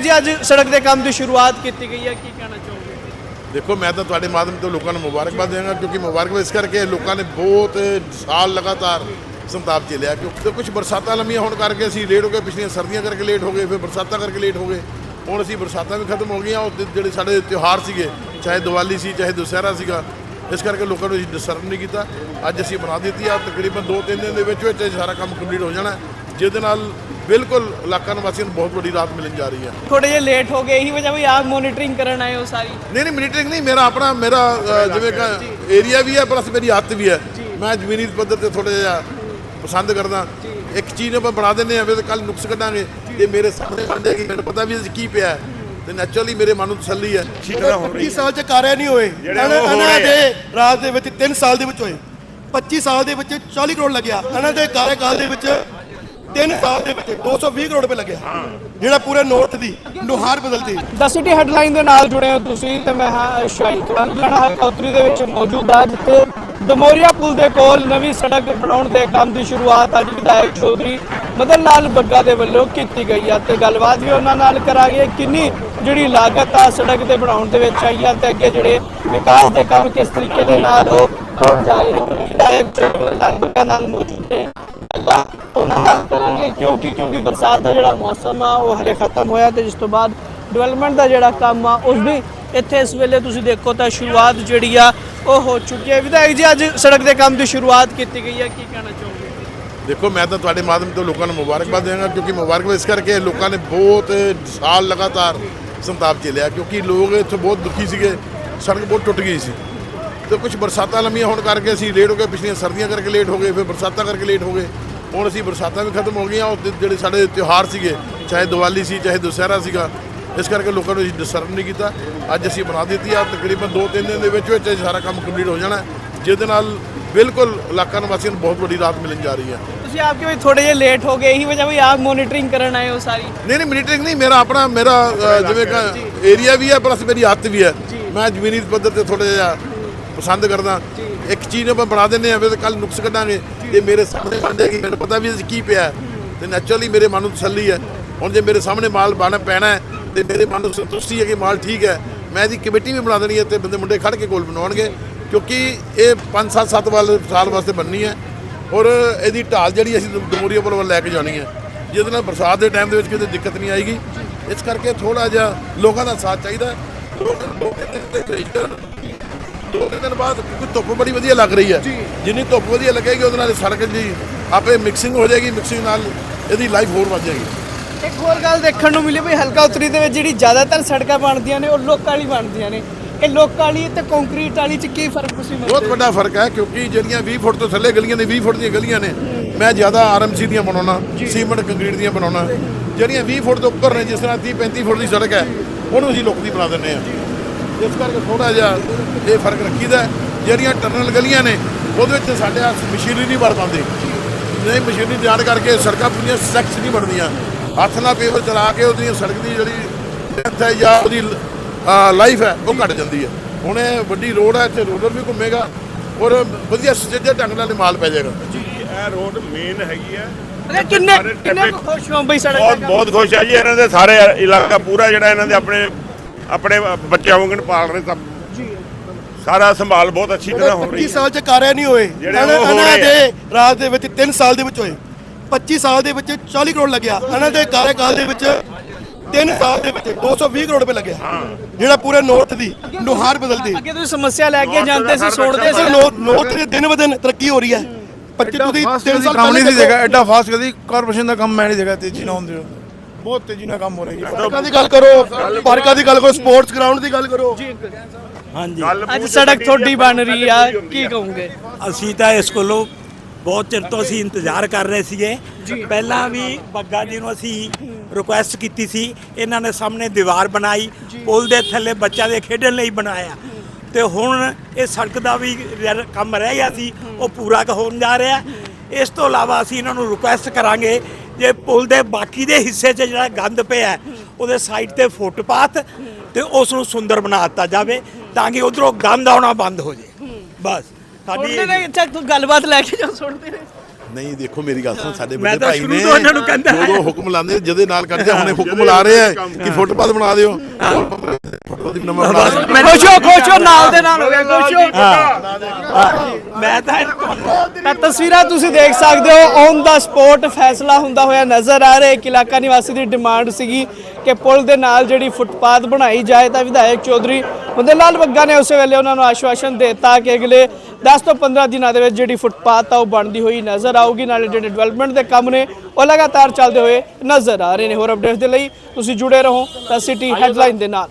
ਵਿਧਾਇਕ ਜੀ, ਅੱਜ ਸੜਕ ਦੇ ਕੰਮ ਦੀ ਸ਼ੁਰੂਆਤ ਕੀਤੀ ਗਈ ਹੈ, ਕੀ ਕਹਿਣਾ ਚਾਹੋਗੇ? ਦੇਖੋ, ਮੈਂ ਤਾਂ ਤੁਹਾਡੇ ਮਾਧਿਅਮ ਤੋਂ ਲੋਕਾਂ ਨੂੰ ਮੁਬਾਰਕਬਾਦ ਦੇਵਾਂਗਾ, ਕਿਉਂਕਿ ਮੁਬਾਰਕਬਾਦ ਇਸ ਕਰਕੇ ਲੋਕਾਂ ਨੇ ਬਹੁਤ ਸਾਲ ਲਗਾਤਾਰ ਸੰਤਾਪ ਝੇਲਿਆ, ਕਿਉਂਕਿ ਕੁਝ ਬਰਸਾਤਾਂ ਲੰਮੀਆਂ ਹੋਣ ਕਰਕੇ ਅਸੀਂ ਲੇਟ ਹੋ ਗਏ, ਪਿਛਲੀਆਂ ਸਰਦੀਆਂ ਕਰਕੇ ਲੇਟ ਹੋ ਗਏ, ਫਿਰ ਬਰਸਾਤਾਂ ਕਰਕੇ ਲੇਟ ਹੋ ਗਏ, ਹੁਣ ਅਸੀਂ ਬਰਸਾਤਾਂ ਵੀ ਖਤਮ ਹੋ ਗਈਆਂ, ਉਹ ਦਿ- ਜਿਹੜੇ ਸਾਡੇ ਤਿਉਹਾਰ ਸੀਗੇ, ਚਾਹੇ ਦੀਵਾਲੀ ਸੀ, ਚਾਹੇ ਦੁਸਹਿਰਾ ਸੀਗਾ, ਇਸ ਕਰਕੇ ਲੋਕਾਂ ਨੂੰ ਅਸੀਂ ਡਿਸਟਰਬ ਨਹੀਂ ਕੀਤਾ, ਅੱਜ ਅਸੀਂ ਬਣਾ ਦਿੱਤੀ ਆ, ਤਕਰੀਬਨ 2-3 ਦਿਨ ਦੇ ਵਿੱਚ ਵਿੱਚ ਸਾਰਾ ਕੰਮ ਕੰਪਲੀਟ ਹੋ ਜਾਣਾ, ਜਿਹਦੇ ਨਾਲ ਬਿਲਕੁਲ ਇਲਾਕਾ ਨਿਵਾਸੀਆਂ ਨੂੰ ਬਹੁਤ ਵੱਡੀ ਰਾਹਤ ਮਿਲਣ ਜਾ ਰਹੀ ਹੈ। ਥੋੜੇ ਜਿਹਾ ਲੇਟ ਹੋ ਗਏ ਇਹੀ ਵਜ੍ਹਾ ਵੀ ਆਪ ਮੋਨੀਟਰਿੰਗ ਕਰਨ ਆਏ ਹੋ ਸਾਰੀ। ਨਹੀਂ ਨਹੀਂ ਮੀਟਿੰਗ ਨਹੀਂ ਮੇਰਾ ਆਪਣਾ ਮੇਰਾ ਜਿਵੇਂ ਕਿ ਏਰੀਆ ਵੀ ਹੈ ਪਲੱਸ ਮੇਰੀ ਹੱਥ ਵੀ ਹੈ। ਮੈਂ ਜ਼ਮੀਨੀ ਪੱਧਰ ਤੇ ਥੋੜਾ ਜਿਹਾ ਪਸੰਦ ਕਰਦਾ। ਇੱਕ ਚੀਜ਼ ਨੂੰ ਆਪਾਂ ਬਣਾ ਦਿੰਦੇ ਆ ਫਿਰ ਕੱਲ ਨੁਕਸ ਕੱਢਾਂਗੇ। ਇਹ ਮੇਰੇ ਸਾਹਮਣੇ ਬਣ ਜਾਏਗੀ ਮੈਨੂੰ ਪਤਾ ਵੀ ਇਹ ਕੀ ਪਿਆ ਹੈ। ਤੇ ਨੈਚੁਰਲੀ ਮੇਰੇ ਮਨ ਨੂੰ ਤਸੱਲੀ ਹੈ। 25 ਸਾਲ ਚ ਕਾਰਿਆ ਨਹੀਂ ਹੋਏ। ਇਹਨਾਂ ਦੇ ਰਾਜ ਦੇ ਵਿੱਚ 3 ਸਾਲ ਦੇ ਵਿੱਚ ਹੋਏ। 25 ਸਾਲ ਦੇ ਵਿੱਚ 40 ਕਰੋੜ ਲੱਗਿਆ। ਇਹਨਾਂ ਦੇ ਕਾਰਜਕਾਲ ਦੇ ਵਿੱਚ 3 ਸਾਲ ਦੇ ਵਿੱਚ 220 ਕਰੋੜ ਰੁਪਏ ਲੱਗਿਆ। ਜਿਹੜਾ ਪੂਰੇ ਨੌਰਥ ਦੀ ਨੁਹਾਰ ਬਦਲਦੀ। ਦ ਸਿਟੀ ਹੈਡਲਾਈਨ ਦੇ ਨਾਲ ਜੁੜੇ ਹੋ ਤੁਸੀਂ ਤੇ ਮੈਂ ਹਾਂ ਸ਼ਾਹੀ ਖਾਨ ਕੌਤਰੀ ਦੇ ਵਿੱਚ ਮੌਜੂਦ ਹਾਂ, ਜਿੱਥੇ ਦਮੋਰੀਆ ਪੁਲ ਦੇ ਕੋਲ ਨਵੀਂ ਸੜਕ ਬਣਾਉਣ ਦੇ ਕੰਮ ਦੀ ਸ਼ੁਰੂਆਤ ਅੱਜ ਵਿਧਾਇਕ ਚੌਧਰੀ ਮਦਨ ਲਾਲ ਬੱਗਾ ਦੇ ਵੱਲੋਂ ਕੀਤੀ ਗਈ ਹੈ ਤੇ ਗੱਲਬਾਤ ਵੀ ਉਹਨਾਂ ਨਾਲ ਕਰਾਂਗੇ, ਕਿੰਨੀ ਜਿਹੜੀ ਲਾਗਤ ਆ ਸੜਕ ਦੇ ਬਣਾਉਣ ਦੇ ਵਿੱਚ ਆਈ ਆ ਤੇ ਅੱਗੇ ਜਿਹੜੇ ਵਿਕਾਸ ਦੇ ਕੰਮ ਕਿਸ ਤਰੀਕੇ ਦੇ ਨਾਲ ਉਹ ਹੋਣ ਜਾ ਰਹੇ ਨਾਲ ਮੌਜੂਦ ਨੇ। ਗੱਲਾਂ ਉਹਨਾਂ ਨਾਲ ਕਰਾਂਗੇ, ਕਿਉਂਕਿ ਕਿਉਂਕਿ ਬਰਸਾਤ ਦਾ ਜਿਹੜਾ ਮੌਸਮ ਆ, ਉਹ ਹਲੇ ਖਤਮ ਹੋਇਆ ਤੇ ਜਿਸ ਤੋਂ ਬਾਅਦ ਡਿਵੈਲਪਮੈਂਟ ਦਾ ਜਿਹੜਾ ਕੰਮ ਆ, ਉਸ ਦੀ ਇੱਥੇ ਇਸ ਵੇਲੇ ਤੁਸੀਂ ਦੇਖੋ ਤਾਂ ਸ਼ੁਰੂਆਤ ਜਿਹੜੀ ਆ, ਉਹ ਹੋ ਚੁੱਕੀ ਹੈ। ਵਿਧਾਇਕ ਜੀ, ਅੱਜ ਸੜਕ ਦੇ ਕੰਮ ਦੀ ਸ਼ੁਰੂਆਤ ਕੀਤੀ ਗਈ ਹੈ, ਕੀ ਕਹਿਣਾ ਚਾਹੋਗੇ? ਦੇਖੋ, ਮੈਂ ਤਾਂ ਤੁਹਾਡੇ ਮਾਧਿਅਮ ਤੋਂ ਲੋਕਾਂ ਨੂੰ ਮੁਬਾਰਕਬਾਦ ਦੇਵਾਂਗਾ, ਕਿਉਂਕਿ ਮੁਬਾਰਕਬਾਦ ਇਸ ਕਰਕੇ ਲੋਕਾਂ ਨੇ ਬਹੁਤ ਸਾਲ ਲਗਾਤਾਰ ਸੰਤਾਪ ਝੇਲਿਆ, ਕਿਉਂਕਿ ਲੋਕ ਇੱਥੇ ਬਹੁਤ ਦੁਖੀ ਸੀਗੇ, ਸੜਕ ਬਹੁਤ ਟੁੱਟ ਗਈ ਸੀ। ਤੇ ਕੁਝ ਬਰਸਾਤਾਂ ਲੰਮੀਆਂ ਹੋਣ ਕਰਕੇ ਅਸੀਂ ਲੇਟ ਹੋ ਗਏ, ਪਿਛਲੀਆਂ ਸਰਦੀਆਂ ਕਰਕੇ ਲੇਟ ਹੋ ਗਏ, ਫਿਰ ਬਰਸਾਤਾਂ ਕਰਕੇ ਲੇਟ ਹੋ ਗਏ। ਹੁਣ ਅਸੀਂ ਬਰਸਾਤਾਂ ਵੀ ਖਤਮ ਹੋ ਗਈਆਂ ਉਹ ਜਿਹੜੇ ਸਾਡੇ ਤਿਉਹਾਰ ਸੀਗੇ ਚਾਹੇ ਦੀਵਾਲੀ ਸੀ ਚਾਹੇ ਦੁਸਹਿਰਾ ਸੀਗਾ ਇਸ ਕਰਕੇ ਲੋਕਾਂ ਨੂੰ ਅਸੀਂ ਡਿਸਟਰਬ ਨਹੀਂ ਕੀਤਾ। ਅੱਜ ਅਸੀਂ ਬਣਾ ਦਿੱਤੀ ਆ ਤਕਰੀਬਨ 2-3 ਦਿਨ ਦੇ ਵਿੱਚ ਵਿੱਚ ਸਾਰਾ ਕੰਮ ਕੰਪਲੀਟ ਹੋ ਜਾਣਾ। ਜਿਹਦੇ ਨਾਲ ਬਿਲਕੁਲ ਇਲਾਕਾ ਨਿਵਾਸੀਆਂ ਨੂੰ ਬਹੁਤ ਵੱਡੀ ਰਾਹਤ ਮਿਲਣ ਜਾ ਰਹੀ ਹੈ। ਤੁਸੀਂ ਆਪਕੇ ਵੀ ਥੋੜੇ ਜਿਹਾ ਲੇਟ ਹੋ ਗਏ ਇਹੀ ਵਜ੍ਹਾ ਵੀ ਆਪ ਮੋਨੀਟਰਿੰਗ ਕਰਨ ਆਏ ਹੋ ਸਾਰੀ? ਨਹੀਂ ਨਹੀਂ ਮੀਟਿੰਗ ਨਹੀਂ ਮੇਰਾ ਆਪਣਾ ਮੇਰਾ ਜਿਵੇਂ ਏਰੀਆ ਵੀ ਹੈ ਪਲੱਸ ਮੇਰੀ ਹੱਥ ਵੀ ਹੈ। ਮੈਂ ਜ਼ਮੀਨੀ ਪੱਧਰ ਤੇ ਥੋੜਾ ਜਿਹਾ ਪਸੰਦ ਕਰਦਾ। ਇੱਕ ਚੀਜ਼ ਨੂੰ ਆਪਾਂ ਬਣਾ ਦਿੰਦੇ ਆ ਫਿਰ ਕੱਲ ਨੁਕਸ ਕੱਢਾਂਗੇ। ਇਹ ਮੇਰੇ ਸਾਹਮਣੇ ਬਣ ਜਾਏਗੀ ਮੈਨੂੰ ਪਤਾ ਵੀ ਇਹ 'ਚ ਕੀ ਪਿਆ ਹੈ। ਤੇ ਨੈਚੁਰਲੀ ਮੇਰੇ ਮਨ ਨੂੰ ਤਸੱਲੀ ਹੈ। ਹੁਣ ਜੇ ਮੇਰੇ ਸਾਹਮਣੇ ਮਾਲ ਬਣ ਪੈਣਾ ਹੈ, ਤੇ ਮੇਰੇ ਮਨ ਨੂੰ ਸੰਤੁਸ਼ਟੀ ਹੈ ਕਿ ਮਾਲ ਠੀਕ ਹੈ। ਮੈਂ ਇਹਦੀ ਕਮੇਟੀ ਵੀ ਬਣਾ ਦੇਣੀ ਹੈ ਤੇ ਬੰਦੇ ਮੁੰਡੇ ਖੜ ਕੇ ਗੋਲ ਬਣਾਉਣਗੇ, ਕਿਉਂਕਿ ਇਹ 5 7 7 ਵਾਲ ਸਾਲ ਵਾਸਤੇ ਬਣਨੀ ਹੈ। ਔਰ ਇਹਦੀ ਢਾਲ ਜਿਹੜੀ ਅਸੀਂ ਦਮੋਰੀਆ ਪੁਲ ਵੱਲ ਲੈ ਕੇ ਜਾਣੀ ਹੈ। ਜਿਹਦੇ ਨਾਲ ਬਰਸਾਤ ਦੇ ਟਾਈਮ ਦੇ ਵਿੱਚ ਕਿਤੇ ਦਿੱਕਤ ਨਹੀਂ ਆਏਗੀ। ਇਸ ਕਰਕੇ ਥੋੜਾ ਜਿਹਾ ਲੋਕਾਂ ਦਾ ਸਾਥ ਚਾਹੀਦਾ ਹੈ। ਦੋ- ਤਿੰਨ ਦਿਨ ਬਾਅਦ ਕਿਉਂਕਿ ਧੁੱਪ ਬੜੀ ਵਧੀਆ ਲੱਗ ਰਹੀ ਹੈ। ਜਿੰਨੀ ਧੁੱਪ ਵਧੀਆ ਲੱਗੇਗੀ ਉਹਦੇ ਨਾਲ ਇਹ ਸੜਕ ਜੀ ਆਪੇ ਮਿਕਸਿੰਗ ਹੋ ਜਾਏਗੀ ਮਿਕਸਿੰਗ ਨਾਲ ਇਹਦੀ ਲਾਈਫ ਹੋਰ ਵੱਧ ਜਾਏਗੀ। ਇੱਕ ਹੋਰ ਗੱਲ ਦੇਖਣ ਨੂੰ ਮਿਲੀ ਵੀ ਹਲਕਾ ਉਤਰੀ ਦੇ ਵਿੱਚ ਜਿਹੜੀ ਜ਼ਿਆਦਾਤਰ ਸੜਕਾਂ ਬਣਦੀਆਂ ਨੇ ਉਹ ਲੋਕਾਂ ਵਾਲੀ ਬਣਦੀਆਂ ਨੇ। ਇਹ ਲੋਕਾਂ ਵਾਲੀ ਤੇ ਕੰਕਰੀਟ ਵਾਲੀ ਚ ਕੀ ਫ਼ਰਕ ਤੁਸੀਂ ਬਹੁਤ ਮੰਨਦੇ ਹੋ? ਵੱਡਾ ਫ਼ਰਕ ਹੈ ਕਿਉਂਕਿ ਜਿਹੜੀਆਂ 20 ਫੁੱਟ ਤੋਂ ਥੱਲੇ ਗਲੀਆਂ ਨੇ 20 ਫੁੱਟ ਦੀਆਂ ਗਲੀਆਂ ਨੇ ਮੈਂ ਜ਼ਿਆਦਾ ਆਰਐਮਸੀ ਦੀਆਂ ਬਣਾਉਣਾ ਸੀਮੈਂਟ ਕੰਕਰੀਟ ਦੀਆਂ ਬਣਾਉਣਾ। ਜਿਹੜੀਆਂ 20 ਫੁੱਟ ਤੋਂ ਉੱਪਰ ਨੇ ਜਿਸ ਤਰ੍ਹਾਂ 30 35 ਫੁੱਟ ਦੀ ਸੜਕ ਹੈ ਉਹਨੂੰ ਅਸੀਂ ਲੋਕ ਦੀ ਬਣਾ ਦਿੰਦੇ ਆ ਇਸ ਕਰਕੇ ਥੋੜਾ ਜਿਹਾ ਇਹ ਫ਼ਰਕ ਰੱਖੀਦਾ ਹੈ। ਜਿਹੜੀਆਂ ਟਰਨਲ ਗਲੀਆਂ ਨੇ ਉਹਦੇ ਵਿੱਚ ਸਾਡੇ ਹੱਥ ਮਸ਼ੀਨਰੀ ਨਹੀਂ ਵੜ ਪਾਉਂਦੇ। ਨਹੀਂ ਮਸ਼ੀਨਰੀ ਤਿਆਰ ਕਰਕੇ ਸੜਕਾਂ ਪੂਰੀਆਂ ਸੈਕਸ ਨਹੀਂ ਬਣਦੀਆਂ। ਹੱਥ ਨਾਲ ਪੇਪਰ ਚਲਾ ਕੇ ਉਹਦੀ ਸੜਕ ਦੀ ਜਿਹੜੀ length ਹੈ ਜਾਂ ਉਹਦੀ ਲਾਈਫ ਹੈ ਉਹ ਘਟ ਜਾਂਦੀ ਹੈ। ਹੁਣ ਇਹ ਵੱਡੀ ਰੋਡ ਹੈ ਇੱਥੇ ਰੋਲਰ ਵੀ ਘੁੰਮੇਗਾ ਔਰ ਵਧੀਆ ਸੁਚੱਜੇ ਢੰਗ ਨਾਲ ਇਹ ਮਾਲ ਪੈ ਜਾਏਗਾ। ਜੀ ਇਹ ਰੋਡ ਮੇਨ ਹੈਗੀ ਆ ਅਰੇ ਕਿੰਨੇ ਕਿੰਨੇ ਖੁਸ਼ ਹੋ ਬਈ ਸੜਕ ਬਹੁਤ ਬਹੁਤ ਖੁਸ਼ ਆ ਜੀ ਇਹਨਾਂ ਦੇ ਸਾਰੇ ਇਲਾਕਾ ਪੂਰਾ ਜਿਹੜਾ ਇਹਨਾਂ ਦੇ ਆਪਣੇ ਆਪਣੇ ਬੱਚਿਆਂ ਵਾਂਗਣ ਪਾਲ ਰਹੇ ਸਭ। ਸਾਰਾ ਸੰਭਾਲ ਬਹੁਤ ਅੱਛੀ ਤਰ੍ਹਾਂ ਹੋ ਰਹੀ 25 ਹੈ। ਸਾਲ ਚ ਕਾਰਿਆ ਨਹੀਂ ਹੋਏ। ਜਿਹੜੇ ਇਹਨਾਂ ਹੋ ਦੇ ਰਾਜ ਦੇ ਵਿੱਚ 3 ਸਾਲ ਦੇ ਵਿੱਚ ਹੋਏ। 25 ਸਾਲ ਦੇ ਵਿੱਚ 40 ਕਰੋੜ ਲੱਗਿਆ। ਇਹਨਾਂ ਦੇ ਕਾਰਜਕਾਲ ਦੇ ਵਿੱਚ 3 ਸਾਲ ਦੇ ਵਿੱਚ 220 ਕਰੋੜ ਰੁਪਏ ਲੱਗਿਆ। ਜਿਹੜਾ ਪੂਰੇ ਨੌਰਥ ਦੀ ਨੁਹਾਰ ਬਦਲਦੀ। ਅੱਗੇ ਤੁਸੀਂ ਸਮੱਸਿਆ ਲੈ ਕੇ ਜਾਂਦੇ ਸੀ ਸੁਣਦੇ ਸੀ। ਨੌਰਥ ਦੇ ਦਿਨ ਬ ਦਿਨ ਤਰੱਕੀ ਹੋ ਰਹੀ ਹੈ। 25 ਤੁਸੀਂ 3 ਸਾਲ ਕੰਮ ਨਹੀਂ ਪਹਿਲੇ ਸੀ ਦੇਖਿਆ ਐਡਾ ਫਾਸਟ ਕਦੀ ਕਾਰਪੋਰੇਸ਼ਨ ਦਾ ਕੰਮ ਮੈਂ ਨਹੀਂ ਦੇਖਿਆ ਤੇਜ਼ੀ ਨਾਲ ਹੁੰਦੇ ਬਹੁਤ ਤੇਜ਼ੀ ਨਾਲ ਕੰਮ ਹੋ ਰਿਹਾ ਜੀ। ਪਾਰਕਾਂ ਦੀ ਗੱਲ ਕਰੋ ਪਾਰਕਾਂ ਦੀ ਗੱਲ ਕਰੋ ਸਪੋਰਟਸ ਗਰਾਊਂਡ ਦੀ ਗੱਲ ਕਰੋ। ਹਾਂਜੀ। ਅੱਜ ਸੜਕ ਤੁਹਾਡੀ ਬਣ ਰਹੀ ਆ ਕੀ ਕਹੋਗੇ? ਅਸੀਂ ਤਾਂ ਇਸ ਕੋਲੋਂ ਬਹੁਤ ਚਿਰ ਤੋਂ ਅਸੀਂ ਇੰਤਜ਼ਾਰ ਕਰ ਰਹੇ ਸੀਗੇ। ਪਹਿਲਾਂ ਵੀ ਬੱਗਾ ਜੀ ਨੂੰ ਅਸੀਂ ਰਿਕੁਐਸਟ ਕੀਤੀ ਸੀ ਇਹਨਾਂ ਨੇ ਸਾਹਮਣੇ ਦੀਵਾਰ ਬਣਾਈ ਪੁਲ ਦੇ ਥੱਲੇ ਬੱਚਿਆਂ ਦੇ ਖੇਡਣ ਲਈ ਬਣਾਇਆ। ਤੇ ਹੁਣ ਇਹ ਸੜਕ ਦਾ ਵੀ ਕੰਮ ਰਹਿ ਗਿਆ ਸੀ ਉਹ ਪੂਰਾ ਹੋਣ ਜਾ ਰਿਹਾ। ਇਸ ਤੋਂ ਇਲਾਵਾ ਅਸੀਂ ਇਹਨਾਂ ਨੂੰ ਰਿਕੁਐਸਟ ਕਰਾਂਗੇ ਜੇ ਪੁਲ ਦੇ ਬਾਕੀ ਦੇ ਹਿੱਸੇ 'ਚ ਜਿਹੜਾ ਗੰਦ ਪਿਆ ਉਹਦੇ ਸਾਈਡ ਤੇ ਫੁੱਟਪਾਥ ਤੇ ਉਸ ਨੂੰ ਸੁੰਦਰ ਬਣਾ ਦਿੱਤਾ ਜਾਵੇ ਤਾਂ ਕਿ ਉਧਰੋਂ ਗੰਦ ਆਉਣਾ ਬੰਦ ਹੋ ਜੇ ਬਸ ਸਾਡੀ ਸੁਣਦੇ ਨੇ ਇੱਥੇ ਤੂੰ ਗੱਲਬਾਤ ਲੈ ਕੇ ਜਾ ਸੁਣਦੇ ਨੇ। ਨਹੀਂ ਦੇਖੋ ਮੇਰੀ ਗੱਲ ਸੁਣ ਸਾਡੇ ਵੱਡੇ ਭਾਈ ਨੇ ਹੈ। ਜਦੋਂ ਹੁਕਮ ਲਾਉਂਦੇ ਜਦੇ ਨਾਲ ਕਰਦੇ ਹੁਣੇ ਹੁਕਮ ਲਾ ਰਹੇ ਆ ਕਿ ਫੁੱਟਪਾਥ ਬਣਾ ਦਿਓ। ਫੁੱਟਪਾਥ ਨੰਬਰ ਬਣਾ ਦਿਓ। ਖੁਸ਼ੋ ਖੁਸ਼ੋ ਨਾਲ ਦੇ ਨਾਲ ਹੋ ਗਿਆ ਖੁਸ਼ੋ ਮੈਂ ਤਾਂ ਤਾਂ ਤਸਵੀਰਾਂ ਤੁਸੀਂ ਦੇਖ ਸਕਦੇ ਹੋ ਔਨ ਦਾ ਸਪੋਰਟ ਫੈਸਲਾ ਹੁੰਦਾ ਹੋਇਆ ਨਜ਼ਰ ਆ ਰਿਹਾ। ਇੱਕ ਇਲਾਕਾ ਨਿਵਾਸੀ ਦੀ ਡਿਮਾਂਡ ਸੀਗੀ ਕਿ ਪੁਲ ਦੇ ਨਾਲ ਜਿਹੜੀ ਫੁੱਟਪਾਥ ਬਣਾਈ ਜਾਏ ਤਾਂ ਵਿਧਾਇਕ ਚੌਧਰੀ ਮਦਨ ਲਾਲ ਬੱਗਾ ਨੇ ਉਸੇ ਵੇਲੇ ਉਹਨਾਂ ਨੂੰ ਆਸ਼ਵਾਸਨ ਦਿੱਤਾ ਕਿ ਅਗਲੇ 10 ਤੋਂ 15 ਦਿਨਾਂ ਦੇ ਵਿੱਚ ਜਿਹੜੀ ਫੁੱਟਪਾਥ ਆ ਉਹ ਬਣਦੀ ਹੋਈ ਨਜ਼ਰ ਆਊਗੀ। ਨਾਲੇ ਜਿਹੜੇ ਡਿਵੈਲਪਮੈਂਟ ਦੇ ਕੰਮ ਨੇ, ਉਹ ਲਗਾਤਾਰ ਚੱਲਦੇ ਹੋਏ ਨਜ਼ਰ ਆ ਰਹੇ ਨੇ। ਹੋਰ ਅਪਡੇਟਸ ਦੇ ਲਈ ਤੁਸੀਂ ਜੁੜੇ ਰਹੋ ਤਾਂ ਸਿਟੀ ਹੈਡਲਾਈਨ ਦੇ ਨਾਲ।